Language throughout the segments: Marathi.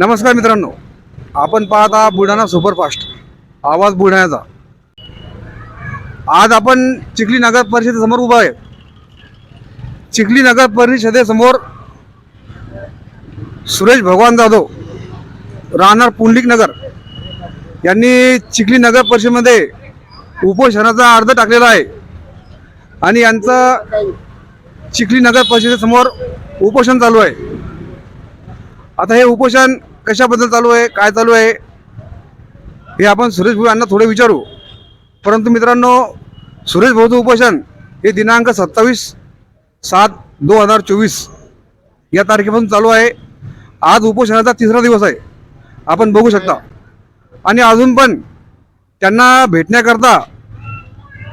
नमस्कार मित्रांनो आपण पाहत आहात बुलढाणा सुपरफास्ट. आवाज बुलढाण्याचा. आज आपण चिखली नगर परिषदेसमोर उभा आहे. चिखली नगर परिषदेसमोर सुरेश भगवान जाधव राहणार पुंडलिक नगर. यांनी चिखली नगर परिषदेमध्ये उपोषणाचा अर्ज टाकलेला आहे. आणि यांचं चिखली नगर परिषदेसमोर उपोषण चालू आहे. आता हे उपोषण कशाबद्दल चालू आहे? काय चालू आहे? हे आपण सुरेश भाऊ यांना थोडे विचारू. परंतु मित्रांनो सुरेश भाऊचं उपोषण हे दिनांक सत्तावीस सात दोन हजार चोवीस या तारखेपासून चालू आहे. आज उपोषणाचा तिसरा दिवस आहे. आपण बघू शकता. आणि अजून पण त्यांना भेटण्याकरता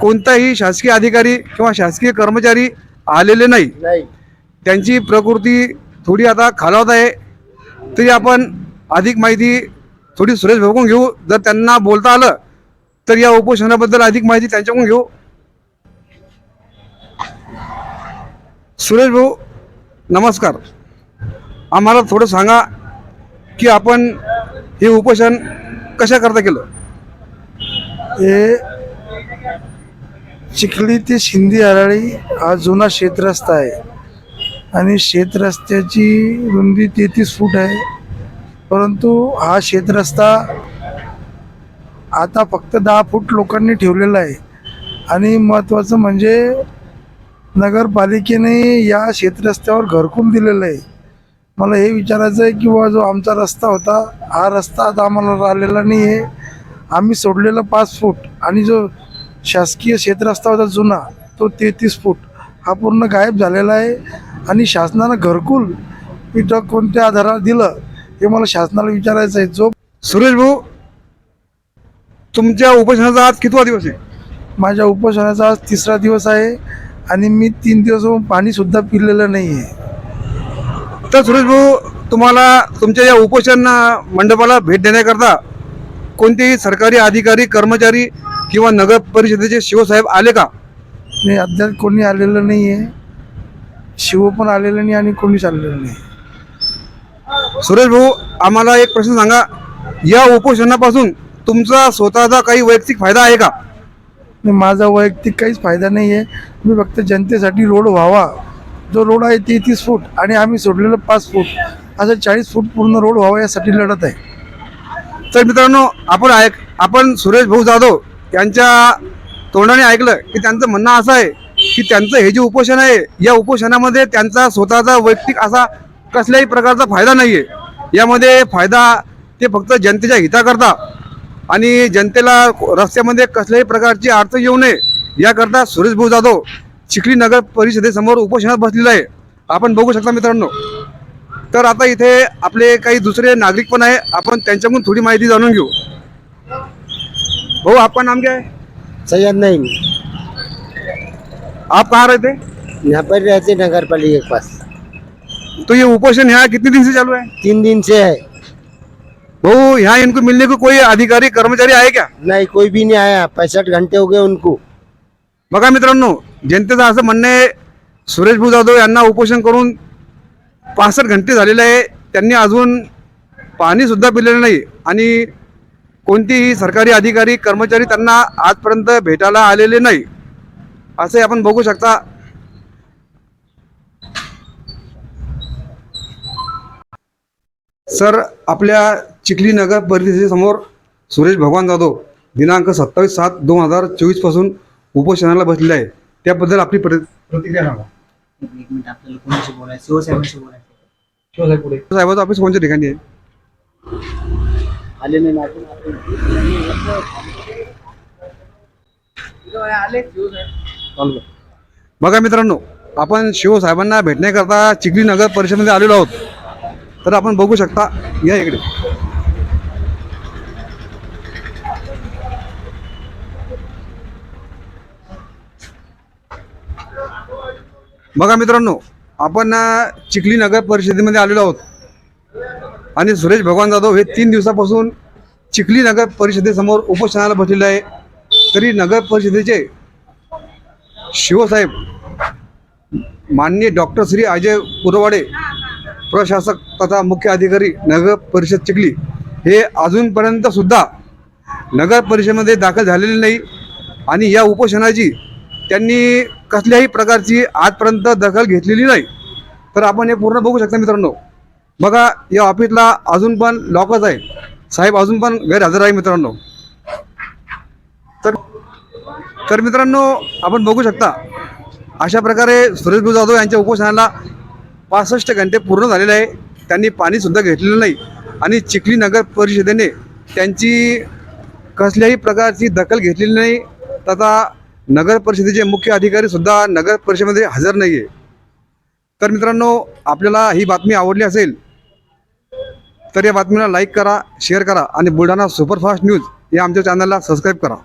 कोणताही शासकीय अधिकारी किंवा शासकीय कर्मचारी आलेले नाही. नाही. त्यांची प्रकृती थोडी आता खालावत आहे. तरी आपण अधिक माहिती थोडी सुरेश भाऊकडून घेऊ. जर त्यांना बोलता आलं तर या उपोषणाबद्दल अधिक माहिती त्यांच्याकडून घेऊ. सुरेश भाऊ नमस्कार. आम्हाला थोडं सांगा की आपण हे उपोषण कशा करता केलं? हे चिखली ते शिंदी आराळी हा जुना शेतरस्ता आहे. आणि शेतरस्त्याची रुंदी तेहतीस फूट आहे. परंतु हा शेतरस्ता आता फक्त दहा फूट लोकांनी ठेवलेला आहे. आणि महत्त्वाचं म्हणजे नगरपालिकेने या शेतरस्त्यावर घरकुल दिलेलं आहे. मला हे विचारायचं आहे की बुवा जो आमचा रस्ता होता हा रस्ता आता आम्हाला राहिलेला नाही आहे आम्ही सोडलेला पाच फूट आणि जो शासकीय क्षेत्रस्ता होता जुना तो तेहतीस फूट हा पूर्ण गायब झालेला आहे. आणि शासनानं घरकुल इथं कोणत्या आधारावर दिलं हे मला शासनाला विचारायचं आहे. जो सुरेश भाऊ तुमच्या उपोषणाचा आज कितवा दिवस आहे? माझ्या उपोषणाचा आज तिसरा दिवस आहे आणि मी तीन दिवस पाणीसुद्धा पिलेलं नाही आहे. तर सुरेश भाऊ तुम्हाला तुमच्या या उपोषण मंडपाला भेट देण्याकरता कोणतेही सरकारी अधिकारी कर्मचारी किंवा नगर परिषदेचे शिवसाहेब आले का? नाही अद्याप कोणी आलेलं नाही आहे शिव पण आलेलं नाही आणि कोणीच आलेलं नाही. सुरेश भाऊ आम्हाला एक प्रश्न सांगा. या उपोषणापासून तुमचा स्वतःचा काही वैयक्तिक फायदा आहे का? माझा वैयक्तिक काहीच फायदा नाही आहे मी फक्त जनतेसाठी रोड व्हावा. जो रोड आहे तेहतीस फूट आणि आम्ही सोडलेलं पाच फूट. असं चाळीस फूट पूर्ण रोड व्हावा यासाठी लढत आहे. तर मित्रांनो आपण ऐक आपण सुरेश भाऊ जाधव यांच्या तोंडाने ऐकलं की त्यांचं म्हणणं असं आहे की त्यांचं हे जे उपोषण आहे या उपोषणामध्ये त्यांचा स्वतःचा वैयक्तिक असा कसल्याही प्रकारचा फायदा नाही आहे यामध्ये फायदा ते फक्त जनतेच्या हिताकरता आणि जनतेला रस्त्यामध्ये कसल्याही प्रकारची अडचण येऊ नये याकरता सुरेश भाऊ जाधव चिखली नगर परिषदेसमोर उपोषणात बसलेलं आहे. आपण बघू शकता मित्रांनो. तर आता इथे आपले काही दुसरे नागरिक पण आहे. आपण त्यांच्याकडून थोडी माहिती जाणून घेऊ. भाऊ आपका नाम क्या है? सैयद नहीं आप कहाँ रहते? यहाँ पर रहते नगर पालिका के पास। तो ये उपोषण यहाँ कितने दिन से चालू है? तीन दिन से है। भाऊ यहाँ इनको मिलने को कोई अधिकारी कर्मचारी आहे क्या? नहीं कोई भी नहीं आया। पैंसठ घंटे हो गए उनको। बघा मित्रांनो जनतेचं असं म्हणणं आहे सुरेश भाऊ जाधव यांना उपोषण करून पासष्ट घंटे झालेले आहे त्यांनी अजून पाणी सुद्धा पिलेलं नाही. आणि कोणतेही सरकारी अधिकारी कर्मचारी त्यांना आजपर्यंत भेटायला आलेले नाही. असे आपण बघू शकता. सर आपल्या चिखली नगर परिषदेसमोर सुरेश भगवान जाधव दिनांक सत्तावीस सात दोन हजार चोवीसपासून उपोषणाला बसलेले आहे त्याबद्दल आपली प्रति- प्रतिक्रिया सांगा. एक मिनिट आपल्याला कोणाशी बोलायचं? शिवसाहेबांशी बोलायचं. साहेबाचं ऑफिस कोणत्या ठिकाणी आहे? आले नाही बघा मित्रांनो आपण शिवसाहेबांना भेटण्याकरता चिखली नगर परिषदेमध्ये आलेलो आहोत. तर आपण बघू शकता या इकडे. बघा मित्रांनो आपण चिखली नगर परिषदेमध्ये आलेलो आहोत. आणि सुरेश भगवान जाधव हे तीन दिवसापासून चिखली नगर परिषदेसमोर उपोषणाला बसलेले आहे. तरी नगर परिषदेचे शिवसाहेब माननीय डॉक्टर श्री अजय पुरवाडे प्रशासक तथा मुख्य अधिकारी नगर परिषद चिखली हे अजूनपर्यंत सुद्धा नगर परिषदेमध्ये दाखल झालेले नाही आणि या उपोषणाची त्यांनी कसल्याही प्रकारची आजपर्यंत दखल घेतलेली नाही. तर आपण हे पूर्ण बघू शकता मित्रांनो. बघा या ऑफिसला अजून पण लॉकच आहे साहेब अजून पण गैरहजर आहे मित्रांनो. तर तर मित्रांनो आपण बघू शकता अशा प्रकारे सुरेश भाऊ जाधव यांच्या उपोषणाला पासष्ट घंटे पूर्ण झालेले आहे. त्यांनी पाणीसुद्धा घेतलेलं नाही. आणि चिखली नगर परिषदेने त्यांची कसल्याही प्रकारची दखल घेतलेली नाही. तथा नगर परिषदेचे मुख्य अधिकारीसुद्धा नगर परिषदेमध्ये हजर नाही आहे तर मित्रांनो आपल्याला ही बातमी आवडली असेल तर या बातमीला लाईक करा शेअर करा आणि बुलढाणा सुपरफास्ट न्यूज या आमच्या चॅनलला सबस्क्राईब करा.